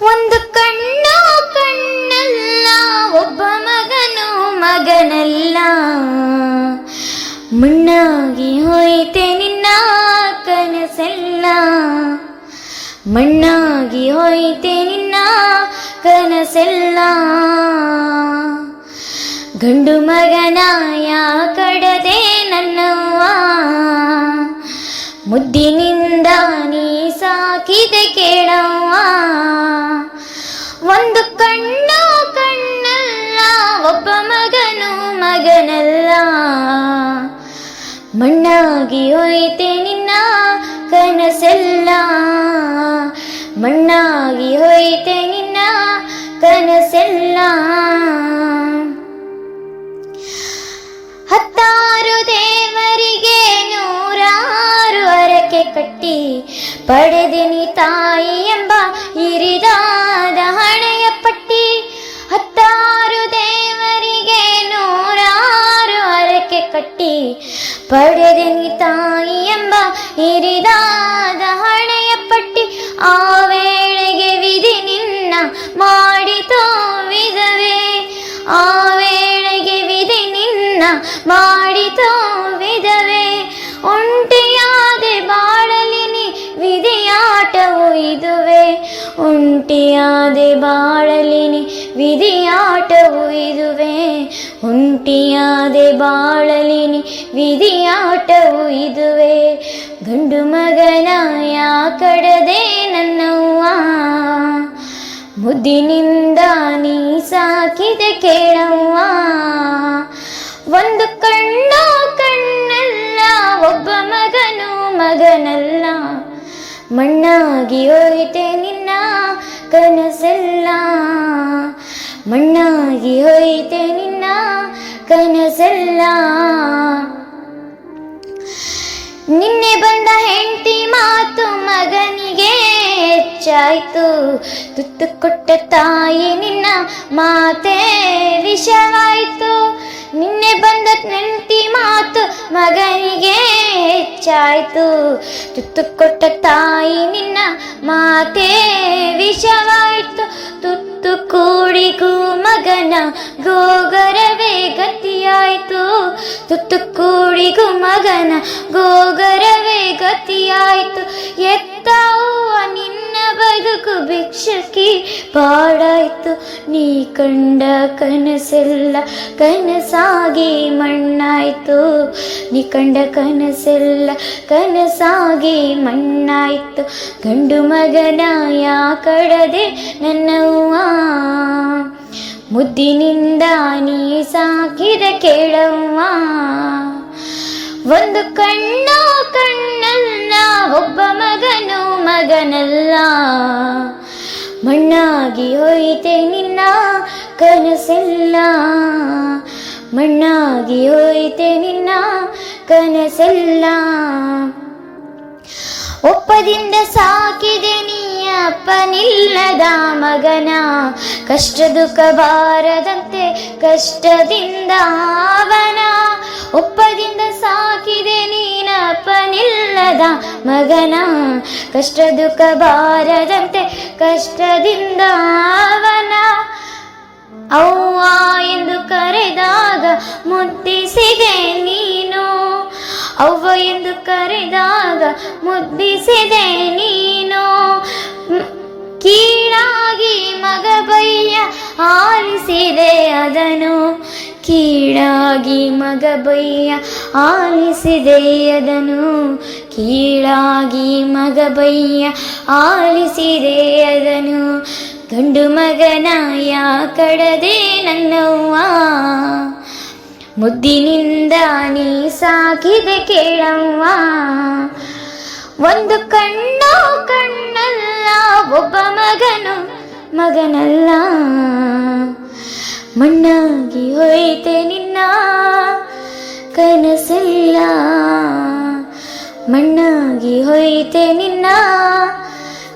ಒಂದು ಕಣ್ಣು ಕಣ್ಣಲ್ಲ, ಒಬ್ಬ ಮಗನು ಮಗನಲ್ಲ. ಮಣ್ಣಾಗಿ ಹೋಯ್ತೆ ನಿನ್ನ ಕನಸೆಲ್ಲ. ಮಣ್ಣಾಗಿ ಹೋಯ್ತೆ ನಿನ್ನ ಕನಸೆಲ್ಲ. ಗಂಡು ಮಗನಾಯ ಕಡದೆ ನನ್ನವ್ವ ಕೇಳವ್ವ. ಒಂದು ಕಣ್ಣು ಕಣ್ಣಲ್ಲ, ಒಬ್ಬ ಮಗನು ಮಗನಲ್ಲ. ಮಣ್ಣಾಗಿ ಹೋಯ್ತೆ ನಿನ್ನ ಕನಸೆಲ್ಲ. ಮಣ್ಣಾಗಿ ಹೋಯ್ತೆ ನಿನ್ನ ಕನಸೆಲ್ಲ. ಪಡೆದಿನಿ ತಾಯಿ ಎಂಬ ಹಿರಿದಾದ ಹಣೆಯ ಪಟ್ಟಿ. ಹತ್ತಾರು ದೇವರಿಗೆ ನೂರಾರು ಹರಕೆ ಕಟ್ಟಿ. ಪಡೆದಿನಿ ತಾಯಿ ಎಂಬ ಹಿರಿದಾದ ಹಣೆಯ ಪಟ್ಟಿ. ಆ ವೇಳೆಗೆ ವಿಧಿ ನಿನ್ನ ಮಾಡಿತೋ ವಿಧವೇ ಆ ವೇಳೆಗೆ ವಿಧಿ ನಿನ್ನ ಮಾಡಿತೋ ಒಂಟಿಯಾದೆ ಬಾಳಲಿನಿ ವಿಧಿಯಾಟವು ಇದುವೆ. ಒಂಟಿಯಾದೆ ಬಾಳಲಿನಿ ವಿಧಿಯಾಟವು ಇದುವೆ. ಗಂಡು ಮಗನ ಯಾ ಕಡದೆ ನನ್ನವ್ವ? ಮುದ್ದಿನಿಂದ ನೀ ಸಾಕಿದೆ ಕೇಳವ್ವ. ಒಂದು ಕಣ್ಣು ಕಣ್ಣಲ್ಲ, ಒಬ್ಬ ಮಗನು ಮಗನಲ್ಲ. ಮಣ್ಣಾಗಿ ಹೋಯ್ತೆ ನಿನ್ನ ಕನಸೆಲ್ಲ ಮಣ್ಣಾಗಿ ಹೋಯ್ತೆ ನಿನ್ನ ಕನಸಲ್ಲ. ನಿನ್ನೆ ಬಂದ ಹೆಂಡತಿ ಮಾತು ಮಗನಿಗೆ ಹೆಚ್ಚಾಯ್ತು. ತುತ್ತು ಕೊಟ್ಟ ತಾಯಿ ನಿನ್ನ ಮಾತೆ ವಿಷವಾಯ್ತು. ನಿನ್ನೆ ಬಂದ ಹೆಂಡತಿ ಮಾತು ಮಗನಿಗೆ ಹೆಚ್ಚಾಯ್ತು ತುತ್ತು ಕೊಟ್ಟ ತಾಯಿ ನಿನ್ನ ಮಾತೆ ವಿಷವಾಯ್ತು. ತುತ್ತು ಕೂಡಿಗೂ ಮಗನ ಗೋಗರವೇ ಗತಿಯಾಯ್ತು. ತುತ್ತು ಕೂಡಿಗೂ ಮಗನ ಗೋಗರವೇ ಗತಿಯಾಯ್ತು. ಎತ್ತವ ನಿನ್ನ ಬದುಕು ಭಿಕ್ಷಕಿ ಪಾಡಾಯ್ತು. ನೀ ಕಂಡ ಕನಸೆಲ್ಲ ಕನಸಾಗಿ ಮಣ್ಣಾಯ್ತು. ನೀ ಕಂಡ ಕನಸೆಲ್ಲ ಕನಸಾಗಿ ಮಣ್ಣಾಯ್ತು. ಗಂಡು ಮಗನ ಯಾ ಕಡದೆ ನನ್ನವ್ವ ಮುದ್ದಿನಿಂದ ನೀ ಸಾಕಿದ ಕೇಳವ್ವ? ಒಂದು ಕಣ್ಣು ಕಣ್ಣಲ್ಲ ಒಬ್ಬ ಮಗನು ಮಗನಲ್ಲ. ಮಣ್ಣಾಗಿ ಹೋಯಿತೆ ನಿನ್ನ ಕನಸೆಲ್ಲ. ಮಣ್ಣಾಗಿ ಹೋಯಿತೆ ನಿನ್ನ ಕನಸೆಲ್ಲ. ಒಪ್ಪದಿಂದ ಸಾಕಿದೆ ನೀ ಅಪ್ಪನಿಲ್ಲದ ಮಗನ. ಕಷ್ಟ ದುಃಖ ಬಾರದಂತೆ ಕಷ್ಟದಿಂದ ಅವನ. ಒಪ್ಪದಿಂದ ಸಾಕಿದೆ ನೀನಪ್ಪನಿಲ್ಲದ ಮಗನ. ಕಷ್ಟ ದುಃಖ ಬಾರದಂತೆ ಕಷ್ಟದಿಂದ ಅವನ. ಅವ್ವ ಎಂದು ಕರೆದಾಗ ನೀನು ಅವ್ವ ಎಂದು ಕರೆದಾಗ ಮುದ್ದಿಸಿದೆ ನೀನು. ಕೀಳಾಗಿ ಮಗ ಬಯ್ಯ ಆಲಿಸಿದೆ ಅದನು ಕೀಳಾಗಿ ಮಗ ಬಯ್ಯ ಆಲಿಸಿದೆ ಅದನು ಕೀಳಾಗಿ ಮಗ ಬಯ್ಯ ಆಲಿಸಿದೆ ಅದನು ಗಂಡು ಮಗನ ಯಾ ಕಡದೆ ನನ್ನವ್ವ. ಮುದ್ದಿನಿಂದ ನೀ ಸಾಕಿದೆ ಕೇಳವ್ವ. ಒಂದು ಕಣ್ಣು ಕಣ್ಣಲ್ಲ, ಒಬ್ಬ ಮಗನು ಮಗನಲ್ಲ. ಮಣ್ಣಾಗಿ ಹೋಯ್ತೆ ನಿನ್ನ ಕನಸೆಲ್ಲ. ಮಣ್ಣಾಗಿ ಹೋಯ್ತೆ ನಿನ್ನ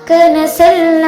ಕನಸೆಲ್ಲ.